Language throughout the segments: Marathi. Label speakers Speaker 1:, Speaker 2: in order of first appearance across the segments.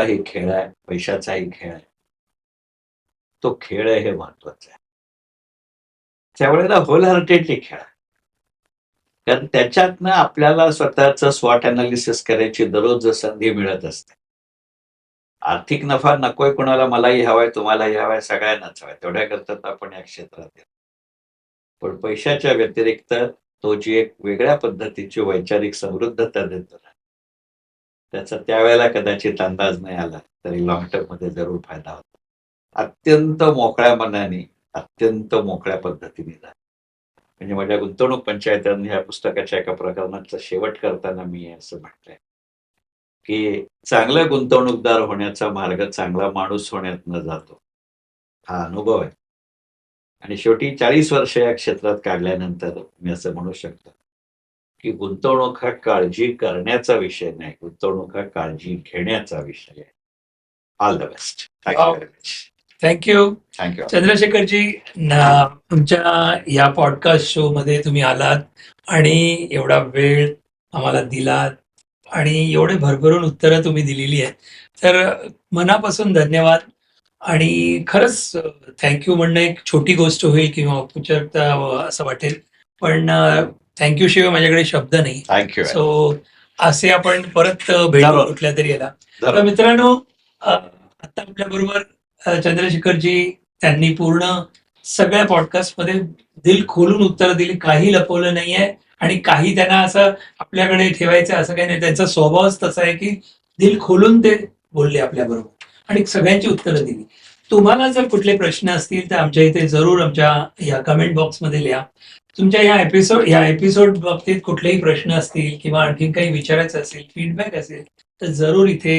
Speaker 1: पैसाही खेळ आहे? पैशाचाही खेळ आहे. तो खेळ आहे हे महत्त्वाचा आहे. त्यावेळेला होल हार्टेडली खेळा. कारण त्याच्यातनं आपल्याला स्वतःच स्वॉट अनालिसिस करायची दररोज संधी मिळत असते. आर्थिक नफा नकोय कोणाला मलाही हवाय तुम्हालाही हवाय सगळ्यांनाच हवाय. तेवढ्याकरता तर आपण या क्षेत्रात येतो पण पैशाच्या व्यतिरिक्त तो जी एक वेगळ्या पद्धतीची वैचारिक समृद्धता देतो ना त्याचा त्यावेळेला कदाचित अंदाज नाही आला तरी लॉंग टर्ममध्ये जरूर फायदा होता. अत्यंत मोकळ्या मनाने अत्यंत मोकळ्या पद्धतीने झाला. म्हणजे माझ्या गुंतवणूक पंचायतांनी ह्या पुस्तकाच्या एका प्रकरणाचा शेवट करताना मी असं म्हटलंय की चांगला गुंतवणूकदार होण्याचा मार्ग चांगला माणूस होण्यातनं जातो. हा अनुभव आहे. आणि शेवटी चाळीस वर्ष या क्षेत्रात काढल्यानंतर मी असं म्हणू शकतो की गुंतवणूक हा काळजी करण्याचा विषय नाही. गुंतवणूक हा काळजी घेण्याचा विषय आहे. All the best.
Speaker 2: Thank you
Speaker 1: thank you
Speaker 2: Chandrashekharji तुमच्या या पॉडकास्ट शो मध्ये तुम्ही आलात आणि एवढा वेळ आम्हाला दिलात आणि एवढे भरभरून उत्तरं तुम्ही दिलेली आहेत. तर मनापासून धन्यवाद आणि खरंच थँक्यू म्हणणं एक छोटी गोष्ट होईल किंवा औपचारिकता असं वाटेल. पण थँक्यू शिवाय माझ्याकडे शब्द नाही.
Speaker 1: थँक्यू
Speaker 2: सो असे आपण परत भेटू. कुठल्या तरी याला. तर मित्रांनो आता आपल्या बरोबर चंद्रशेखरजी त्यांनी पूर्ण सगळ्या पॉडकास्टमध्ये दिल खोलून उत्तर दिली. काही लपवलं नाहीये आणि काही त्यांना असं आपल्याकडे ठेवायचं असं काही नाही. त्यांचा स्वभावच तसा आहे की दिल खोलून ते बोलले आपल्या बरोबर आणि सगळ्यांची उत्तरं दिली. तुम्हाला जर कुठले प्रश्न असतील तर आमच्या इथे जरूर आमच्या या कमेंट बॉक्समध्ये लिहा. तुमच्या या एपिसोड या एपिसोड बाबतीत कुठलेही प्रश्न असतील किंवा आणखीन काही विचारायचं असेल फीडबॅक असेल तर जरूर इथे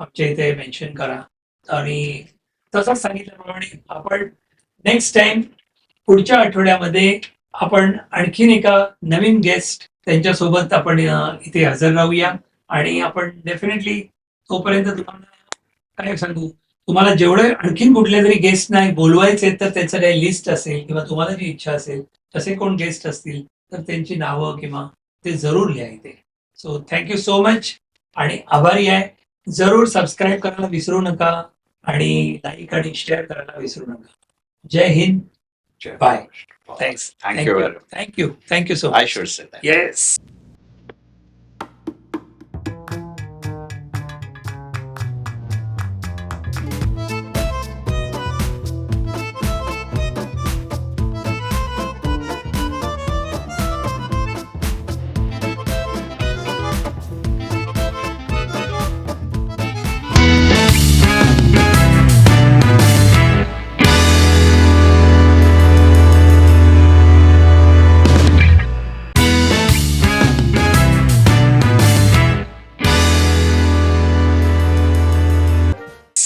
Speaker 2: आमच्या इथे मेन्शन करा. आणि तसंच सांगितल्याप्रमाणे आपण नेक्स्ट टाइम पुढच्या आठवड्यामध्ये आपण आणखीन एका नवीन गेस्ट त्यांच्यासोबत आपण इथे हजर राहूया. आणि आपण डेफिनेटली तोपर्यंत तुम्हाला काय सांगू? तुम्हाला जेवढे आणखीन कुठले तरी गेस्ट नाही बोलवायचे तर त्याचं काही लिस्ट असेल किंवा तुम्हाला जी इच्छा असेल तसे कोण गेस्ट असतील तर त्यांची नावं किंवा ते जरूर लिहा इथे. सो थँक्यू सो मच आणि आभारी आहे. जरूर सबस्क्राईब करायला विसरू नका आणि लाईक आणि शेअर करायला विसरू नका. जय Hind. Bye thanks
Speaker 1: thank you
Speaker 2: thank you thank you so much
Speaker 1: should say
Speaker 2: yes